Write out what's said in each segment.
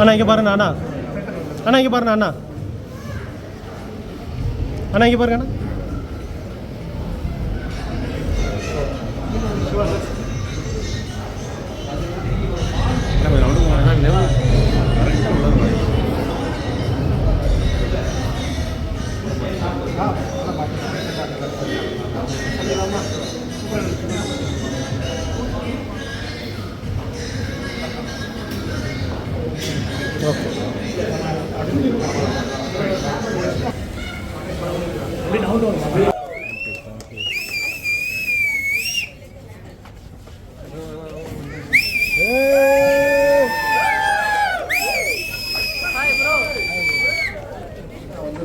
அண்ணா இங்கே பாருங்க அண்ணா. அண்ணா இங்கே பாருங்க அண்ணா. அண்ணா இங்கே பாருங்க அண்ணா. Gracias.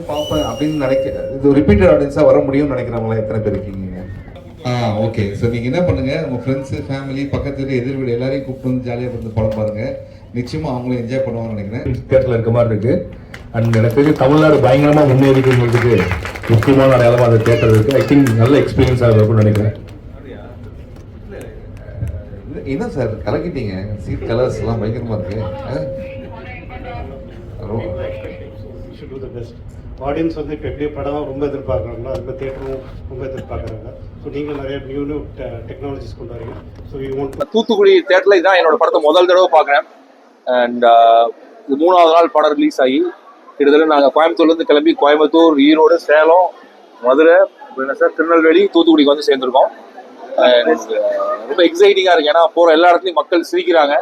பார்ப்பேன் அப்படின்னு நினைக்க இது ரிப்பீட்டட் ஆடியன்ஸாக வர முடியும்னு நினைக்கிறவங்களா எத்தனை பேர் இருக்கீங்க ஆ ஓகே ஸோ நீங்கள் என்ன பண்ணுங்கள் உங்கள் ஃப்ரெண்ட்ஸு ஃபேமிலி பக்கத்து வீடு எதிர் வீடு எல்லாரையும் கூப்பிட்டு வந்து ஜாலியாக வந்து படம் பாருங்கள் நிச்சயமாக அவங்களும் என்ஜாய் பண்ணுவாங்கன்னு நினைக்கிறேன் தேட்டரில் இருக்க மாதிரி இருக்குது அண்ட் எனக்கு தெரிஞ்சு தமிழ்நாடு பயங்கரமாக முன்னேறிக்கிறதுக்கு முக்கியமான அடையாளமாக அந்த தேட்டர் இருக்கு ஐ திங்க் நல்ல எக்ஸ்பீரியன்ஸாக இருக்கும்னு நினைக்கிறேன். என்ன- என்ன சார் கலக்கிட்டீங்க? சீட் கலர்ஸ் எல்லாம் பயங்கரமாக இருக்கு. ஆடியன்ஸ் வந்து இப்போ எப்படி படம் ரொம்ப எதிர்பார்க்குறாங்களோ அது மாதிரி தேட்டரும் ரொம்ப எதிர்பார்க்குறாங்க. ஸோ நீங்கள் நிறைய நியூ நியூ டெக்னாலஜிஸ் கொண்டு வரீங்க. ஸோ யூ வாண்ட் தூத்துக்குடி தேட்டரில் இதான் என்னோட படத்தை முதல் தடவை பார்க்குறேன். அண்ட் இது மூணாவது நாள் படம் ரிலீஸ் ஆகி கிட்டத்தட்ட நாங்கள் கோயம்புத்தூர்லேருந்து கிளம்பி கோயம்புத்தூர் ஈரோடு சேலம் மதுரை என்ன சார் திருநெல்வேலி தூத்துக்குடிக்கு வந்து சேர்ந்துருக்கோம். uh, ரொம்ப எக்ஸைட்டிங்காக இருக்கு. ஏன்னா போகிற எல்லா இடத்துலையும் மக்கள் சிரிக்கிறாங்க.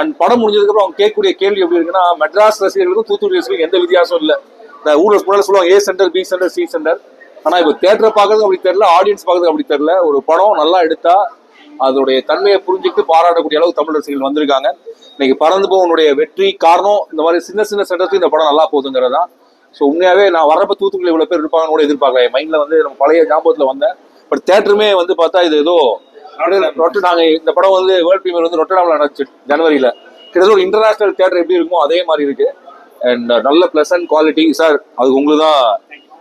அண்ட் படம் முடிஞ்சதுக்கப்புறம் அவங்க கேட்கக்கூடிய கேள்வி எப்படி இருக்குன்னா மெட்ராஸ் ரசிகர்களுக்கும் தூத்துக்குடி ரசிகர்களுக்கும் எந்த வித்தியாசம் இல்லை. இந்த ஊரில் முன்னாடி சொல்லுவாங்க A centre B centre C centre ஆனால் இப்போ தேட்டரை பார்க்கறதுக்கு அப்படி தெரியல ஆடியன்ஸ் பார்க்கறதுக்கு அப்படி தெரியல. ஒரு படம் நல்லா எடுத்தா அதோடைய தன்மையை புரிஞ்சுக்கிட்டு பாராட்டக்கூடிய அளவுக்கு தமிழ் ரசிகர்கள் வந்திருக்காங்க. இன்னைக்கு பறந்து போவனுடைய வெற்றி காரணம் இந்த மாதிரி சின்ன சின்ன சென்டர்ஸ்க்கு இந்த படம் நல்லா போகுதுங்கிறதா. ஸோ உண்மையாகவே நான் வரப்ப தூத்துக்குடி இவ்வளோ பேர் இருப்பாங்கன்னு கூட எதிர்பார்க்கல. என் வந்து நம்ம பழைய ஞாபகத்தில் வந்தேன். பட் தேட்டருமே வந்து பார்த்தா இது ஏதோ ரொட்டு இந்த படம் வந்து வேர்ல்ட் பிரீமியர் வந்து ரொட்டடாமில் நடந்துச்சு ஜனவரியில். கிட்டத்தட்ட ஒரு இன்டர்நேஷனல் தேட்டர் எப்படி இருக்குமோ அதே மாதிரி இருக்குது அண்ட் uh, நல்ல ப்ளசன்ட் குவாலிட்டி சார் அது உங்களுக்கு தான்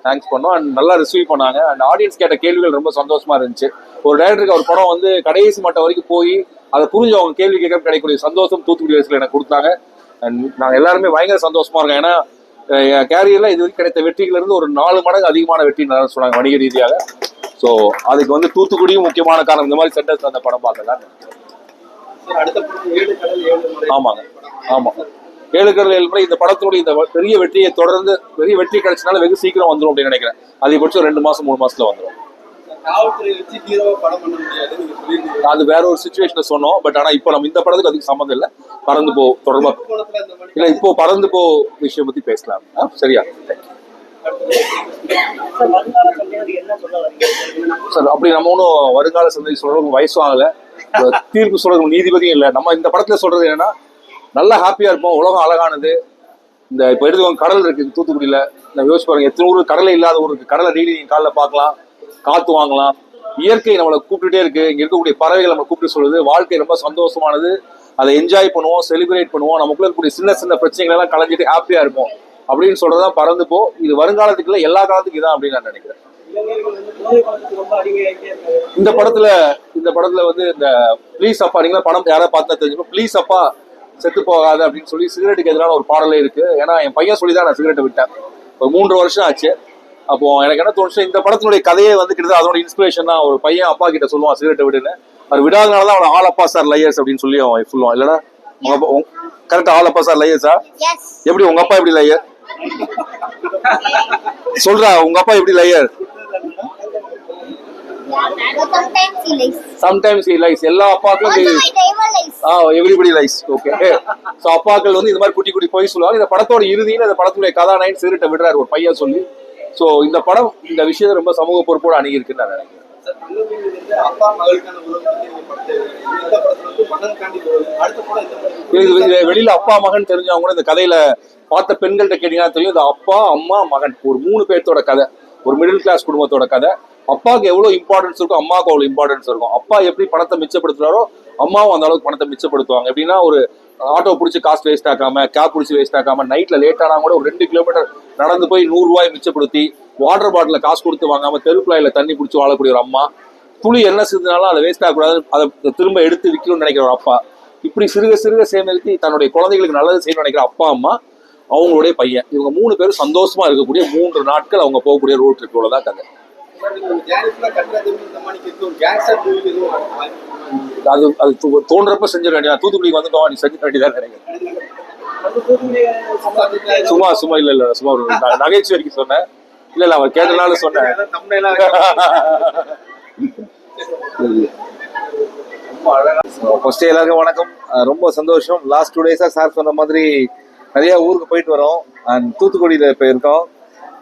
தேங்க்ஸ் பண்ணோம். அண்ட் நல்லா ரிசீவ் பண்ணாங்க. அண்ட் ஆடியன்ஸ் கேட்ட கேள்விகள் ரொம்ப சந்தோஷமா இருந்துச்சு. ஒரு டேரக்டருக்கு ஒரு படம் வந்து கடைசி மட்டம் வரைக்கும் போய் அதை புரிஞ்சு அவங்க கேள்வி கேட்க கிடைக்கக்கூடிய சந்தோஷம் தூத்துக்குடி வயசுல எனக்கு கொடுத்தாங்க. அண்ட் நாங்கள் எல்லாருமே பயங்கர சந்தோஷமா இருக்கோம். ஏன்னா என் கேரியர்ல இது வரைக்கும் கிடைத்த வெற்றிகள் இருந்து ஒரு நாலு மடங்கு அதிகமான வெற்றி சொன்னாங்க வணிக ரீதியாக. ஸோ அதுக்கு வந்து தூத்துக்குடியும் முக்கியமான காரணம் இந்த மாதிரி சென்டர்ஸ் அந்த படம் பார்க்கலாம் ஆமாங்க. ஆமா. ஏழு கடல் ஏழு முறை இந்த படத்தினுடைய இந்த பெரிய வெற்றியை தொடர்ந்து பெரிய வெற்றி கிடைச்சனால வெகு சீக்கிரம் வந்துடும் அப்படின்னு நினைக்கிறேன். அதிகபட்சம் ரெண்டு மாசம் மூணு மாசத்துல வந்துடும் அது வேற ஒரு சுச்சுவேஷன்ல சொன்னோம். பட் ஆனா இப்போ நம்ம இந்த படத்துக்கு அதுக்கு சம்மந்தம் இல்லை. பறந்து போ தொடர்பா இல்ல இப்போ பறந்து போ விஷயம் பத்தி பேசலாம். சரியா? சார் அப்படி நம்ம ஒன்றும் வருங்கால சந்ததி சொல்றதுக்கு வயசும் ஆகல. தீர்ப்பு சொல்றதுக்கு நீதிபதியும் இல்லை. நம்ம இந்த படத்துல சொல்றது என்னன்னா நல்லா ஹாப்பியா இருப்போம். உலகம் அழகானது. இந்த இப்போ எடுத்துக்கோங்க கடல் இருக்கு தூத்துக்குடியில. நான் யோசிச்சு பாருங்க எத்தனை ஊர் கடலை இல்லாத ஊர் கடலை டெய்லி நீங்கள் காலைல பார்க்கலாம் காற்று வாங்கலாம். இயற்கை நம்மளை கூப்பிட்டுட்டே இருக்கு. இங்கே இருக்கக்கூடிய பறவைகள் நம்ம கூப்பிட்டு சொல்லுது. வாழ்க்கை ரொம்ப சந்தோஷமானது. அதை என்ஜாய் பண்ணுவோம் செலிப்ரேட் பண்ணுவோம். நமக்குள்ள இருக்கக்கூடிய சின்ன சின்ன பிரச்சனைகள் எல்லாம் கலைஞ்சிட்டு ஹாப்பியா இருப்போம். அப்படின்னு சொல்றதுதான் பறந்து போ. இது வருங்காலத்துக்குள்ள எல்லா காலத்துக்கும் இதான் அப்படின்னு நான் நினைக்கிறேன். இந்த படத்துல இந்த படத்துல வந்து இந்த ப்ளீஸ் அப்பா நீங்களா படம் யாராவது பார்த்தா தெரிஞ்சுக்கோ ப்ளீஸ் அப்பா செத்து போகாத அப்படின்னு சொல்லி சிகரெட்டுக்கு எதிரான ஒரு பாடலே இருக்கு. ஏன்னா என் பையன் சொல்லி தான் நான் சிகரெட்டை விட்டேன். ஒரு மூன்று வருஷம் ஆச்சு. அப்போ எனக்கு என்ன தோணுச்சு இந்த படத்தினுடைய கதையே வந்து கிட்டத்தட்ட அதோட இன்ஸ்பிரேஷன் தான். ஒரு பையன் அப்பா கிட்ட சொல்லுவான் சிகரெட்டை விடுன்னு. அவர் விடாதனால தான் அவன் ஆல் அப்பா சார் லையர்ஸ் அப்படின்னு சொல்லி அவன் சொல்லுவான். இல்லைன்னா கரெக்டா ஆல் அப்பா சார் லையர்ஸா. எப்படி உங்க அப்பா எப்படி லையர் சொல்றா உங்க அப்பா எப்படி லையர் சம்டைம்ஸ் லைஸ் எல்லா அப்பாக்களும் இது-. ஆ எவ்ரிபடி லைஸ் ஓகே ஸோ அப்பாக்கள் வந்து இந்த மாதிரி குட்டி குட்டி போய் சொல்லுவாங்க. இந்த படத்தோட இறுதியில் இந்த படத்துடைய கதாநாயகன் சிறுட்டை விடுறாரு ஒரு பையன் சொல்லி. ஸோ இந்த படம் இந்த விஷயத்தை ரொம்ப சமூக பொறுப்போடு அணுகியிருக்குன்னு நான் நினைக்கிறேன். இது இது வெளியில அப்பா மகன் தெரிஞ்சவங்க கூட இந்த கதையில பார்த்த பெண்கள்கிட்ட கேட்டீங்கன்னா தெரியும். இந்த அப்பா அம்மா மகன். ஒரு மூணு பேர்த்தோட கதை. ஒரு மிடில் கிளாஸ் குடும்பத்தோட கதை. அப்பாவுக்கு எவ்வளோ இம்பார்ட்டன்ஸ் இருக்கும் அம்மாவுக்கு அவ்வளோ இம்பார்ட்டன்ஸ் இருக்கும். அப்பா எப்படி பணத்தை மிச்சப்படுத்துறாரோ அம்மாவும் அந்த அளவுக்கு பணத்தை மிச்சப்படுத்துவாங்க. எப்படின்னா ஒரு ஆட்டோ பிடிச்சி காசு வேஸ்ட் ஆக்காம கேப் பிடிச்சி வேஸ்ட் ஆக்காம நைட்ல லேட் ஆனா கூட ஒரு ரெண்டு கிலோமீட்டர் நடந்து போய் நூறு ரூபாய் மிச்சப்படுத்தி வாட்டர் பாட்டில காசு கொடுத்து வாங்காம தெருக்குழாயில தண்ணி பிடிச்சி வாழக்கூடிய ஒரு அம்மா துளி என்ன செஞ்சாலும் அதை வேஸ்ட் ஆகக்கூடாது அதை திரும்ப எடுத்து விற்கணும்னு நினைக்கிற ஒரு அப்பா. இப்படி சிறுக சிறுக சேமித்து தன்னுடைய குழந்தைகளுக்கு நல்லது செய்யணும்னு நினைக்கிற அப்பா அம்மா அவங்களுடைய பையன். இவங்க மூணு பேரும் சந்தோஷமா இருக்கக்கூடிய மூன்று நாட்கள் அவங்க போகக்கூடிய ரோட் ட்ரிப் தான் கதை. அது அது தோன்றப்ப செஞ்சிட வேண்டியது தூத்துக்குடிக்கு வந்துட்டோம் நீ செஞ்ச வேண்டியதான் நினைக்கிறேன். சும்மா சும்மா இல்ல இல்ல சும்மா நகைச்சு வரைக்கும் நகைச்சுவைக்கு சொன்னேன். இல்ல இல்ல அவர் கேட்டனால சொன்னேன். ஃபர்ஸ்ட் எல்லாருக்கும் வணக்கம். ரொம்ப சந்தோஷம். லாஸ்ட் டூ டேஸா சார் சொன்ன மாதிரி நிறைய ஊருக்கு போயிட்டு வரோம். அண்ட் தூத்துக்குடியில போயிருக்கோம்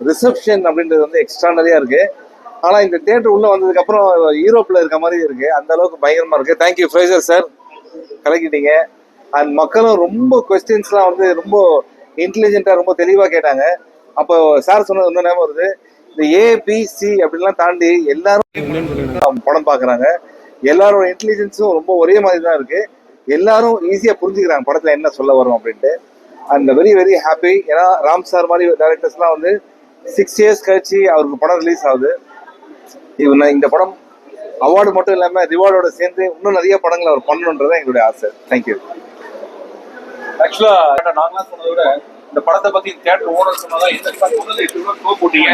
ரிசப்ஷன் அப்படின்றது வந்து எக்ஸ்ட்ரானரியா இருக்கு. ஆனா இந்த தியேட்டர் உள்ள வந்ததுக்கு அப்புறம் யூரோப்ல இருக்க மாதிரி இருக்கு. அந்த அளவுக்கு பயங்கரமா இருக்கு. தேங்க்யூ ஃப்ரேசர் சார் கலக்கிட்டீங்க. அண்ட் மக்களும் ரொம்ப கொஸ்டின்ஸ்லாம் வந்து ரொம்ப இன்டெலிஜென்ட்டாக ரொம்ப தெளிவாக கேட்டாங்க. அப்போ சார் சொன்னது வந்து ஞாபகம் வருது. இந்த ஏபிசி அப்படின்லாம் தாண்டி எல்லாரும் படம் பார்க்குறாங்க எல்லாரோட இன்டெலிஜென்ஸும் ரொம்ப ஒரே மாதிரி தான் இருக்குது எல்லாரும் ஈஸியாக புரிஞ்சுக்கிறாங்க படத்தில் என்ன சொல்ல வரும் அப்படின்ட்டு. அண்ட் வெரி வெரி ஹாப்பி ஏன்னா ராம் சார் மாதிரி டேரக்டர்ஸ்லாம் வந்து சிக்ஸ் இயர்ஸ் கழிச்சு அவருக்கு படம் ரிலீஸ் ஆகுது. இவங்க இந்த படம் அவார்டு மட்டும் இல்லாம ரிவார்டோட சேர்ந்து இன்னும் நிறைய படங்கள் அவர் பண்ணணுன்றது எங்களுடைய ஆசை. தேங்க்யூ ஆக்சுவலா நாங்களாம் சொன்னதை விட இந்த படத்தை பத்தி தியேட்டர் ஓனர் சொன்னதா இந்த முதல்ல எட்டு ரூபா ஷோ போட்டீங்க.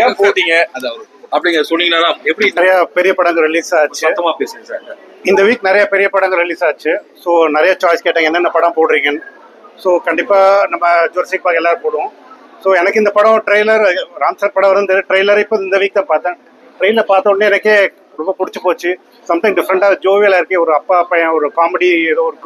ஏன் போட்டீங்க? அது அவர். அப்படிங்கிற சொன்னீங்கன்னா எப்படி நிறைய பெரிய படங்கள் ரிலீஸ் ஆச்சு. சத்தமா பேசுங்க சார். இந்த வீக் நிறைய பெரிய படங்கள் ரிலீஸ் ஆச்சு. ஸோ நிறைய சாய்ஸ் கேட்டாங்க என்னென்ன படம் போடுறீங்கன்னு. ஸோ கண்டிப்பாக நம்ம ஜோர்சிக் பாக் எல்லாரும் போடுவோம். ஸோ எனக்கு இந்த படம் ட்ரெய்லர் ராம் சார் படம் வந்து ட்ரெய்லர் இப்போ இந்த வீக் தான் பார்த்தேன். ட்ரெயிலர் பார்த்த உடனே எனக்கே ரொம்ப பிடிச்சி போச்சு. சம்திங் டிஃப்ரெண்ட்டாக ஜோவியலாக இருக்கு ஒரு அப்பா பையன் ஒரு காமெடி ஏதோ ஒரு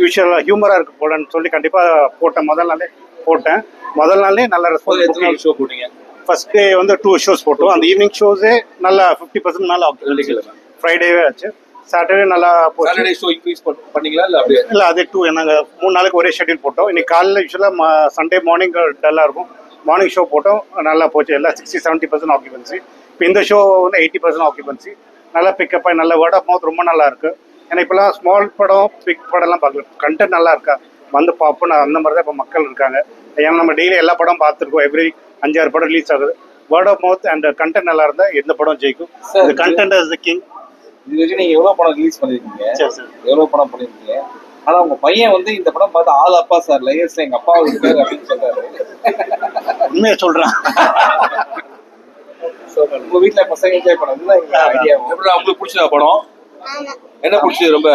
யூஷுவலாக ஹியூமராக இருக்கு போலன்னு சொல்லி கண்டிப்பாக போட்டேன். முதல் நாளே போட்டேன். முதல் நாளே நல்ல ரெஸ்பான்ஸ் ஷோ போட்டீங்க? ஃபர்ஸ்ட் டே வந்து டூ ஷோஸ் போட்டோம். அந்த ஈவினிங் ஷோஸே நல்லா ஃபிஃப்டி பர்சன்ட் மேலே. ஃப்ரைடேவே ஆச்சு. சாட்டர்டே நல்லா போச்சு. சாட்டர்டே ஷோ இன்க்ரீஸ் பண்ணீங்களா இல்ல அப்படியே? இல்லை அது டூ நாங்கள் மூணு நாளைக்கு ஒரே ஷெட்யூல் போட்டோம். இன்னைக்கு காலையில் யூஸ்வலாக சண்டே மார்னிங் டல்லாக இருக்கும். மார்னிங் ஷோ போட்டோம். நல்லா போச்சு. எல்லாம் சிக்ஸ்டி செவன்ட்டி பர்சன்ட் ஆக்குபென்சி இப்போ இந்த ஷோ வந்து எயிட்டி பர்சன்ட் ஆக்குபென்சி நல்லா பிக்கப் ஆகி நல்ல வேர்ட் ஆஃப் மவுத் ரொம்ப நல்லா இருக்கு. ஏன்னா இப்போலாம் ஸ்மால் படம் பிக் படம்லாம் பார்க்கல. கண்டென்ட் நல்லா இருக்கா? வந்து பார்ப்போம் அந்த மாதிரி தான் இப்போ மக்கள் இருக்காங்க. ஏன்னா நம்ம டெய்லி எல்லா படம் பார்த்துருக்கோம். எவ்ரி அஞ்சாறு படம் ரிலீஸ் ஆகுது. Word of mouth and content நல்லா இருந்தால் எந்த படம் ஜெயிக்கும். இந்த கண்டென்ட் இஸ் த கிங் இது வரைக்கும் நீங்க எவ்வளவு படம் ரிலீஸ் பண்ணிருக்கீங்க? சரி சார் எவ்வளவு படம் பண்ணிருக்கீங்க? ஆனா உங்க பையன் வந்து இந்த படம் பார்த்து ஆள் அப்பா சார் லையர்ஸ்ல எங்க அப்பா இருக்காரு அப்படின்னு சொல்றாரு. உண்மையை சொல்கிறேன் உங்க வீட்ல பசங்க என்ஜாய் பண்ணது எங்க ஐடியா எப்படி உங்களுக்கு பிடிச்ச படம்? ஆமா. என்ன பிடிச்சது ரொம்ப?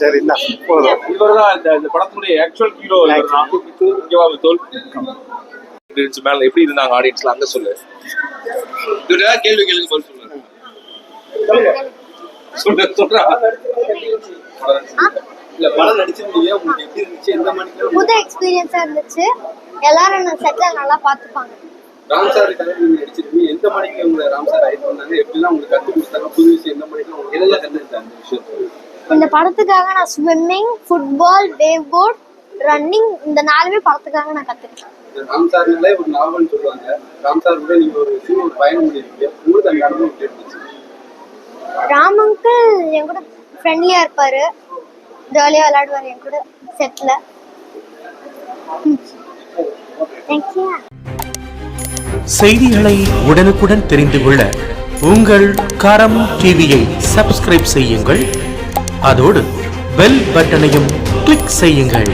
சரி இந்தா. படத்துடைய ஆக்சுவல் ஹீரோ இருந்துச்சு மேல எப்படி இருந்தாங்க ஆடியன்ஸ்ல அங்க சொல்லு. இவர் கேள்வி கேளுங்க பதில் சொல்லுங்க. சொல்ல சொல்றா. புது எக்ஸ்பீரியன்ஸா இருந்துச்சு. எல்லாரும் நான் செட்ல நல்லா பார்த்துப்பாங்க. ராம் சார் நீங்க நடிச்சிருக்கீங்க. எந்த மணிக்கு உங்களை ராம் சார் ஆயிட்டு வந்தாங்க எப்படிலாம் உங்களுக்கு கத்து கொடுத்தாங்க? புது விஷயம் எந்த மணிக்கு உங்களுக்கு எதெல்லாம் கத்துக்கிட்டாங்க அந்த விஷயம் இந்த படத்துக்காக நான் swimming football wave board running இந்த நாலுமே படத்துக்காக நான் கத்துக்கிட்டேன். ராம் சார்னாலே ஒரு நாவல்னு சொல்லுவாங்க. ராம் சார் கூட நீங்க ஒரு சின்ன ஒரு பயணம் பண்ணிருக்கீங்க உங்களுக்கு அந்த அனுபவம் எப்படி இருந்துச்சு? ராம் அங்கிள் என் கூட ஃப்ரெண்ட்லியா இருப்பாரு. ஜாலியாக விளையாடுவாரு என் கூட. செட்டில் தேங்க்யூ செய்திகளை உடனுக்குடன் தெரிந்து கொள்ள உங்கள் கரம் டிவியை சப்ஸ்கிரைப் செய்யுங்கள். அதோடு பெல் பட்டனையும் கிளிக் செய்யுங்கள்.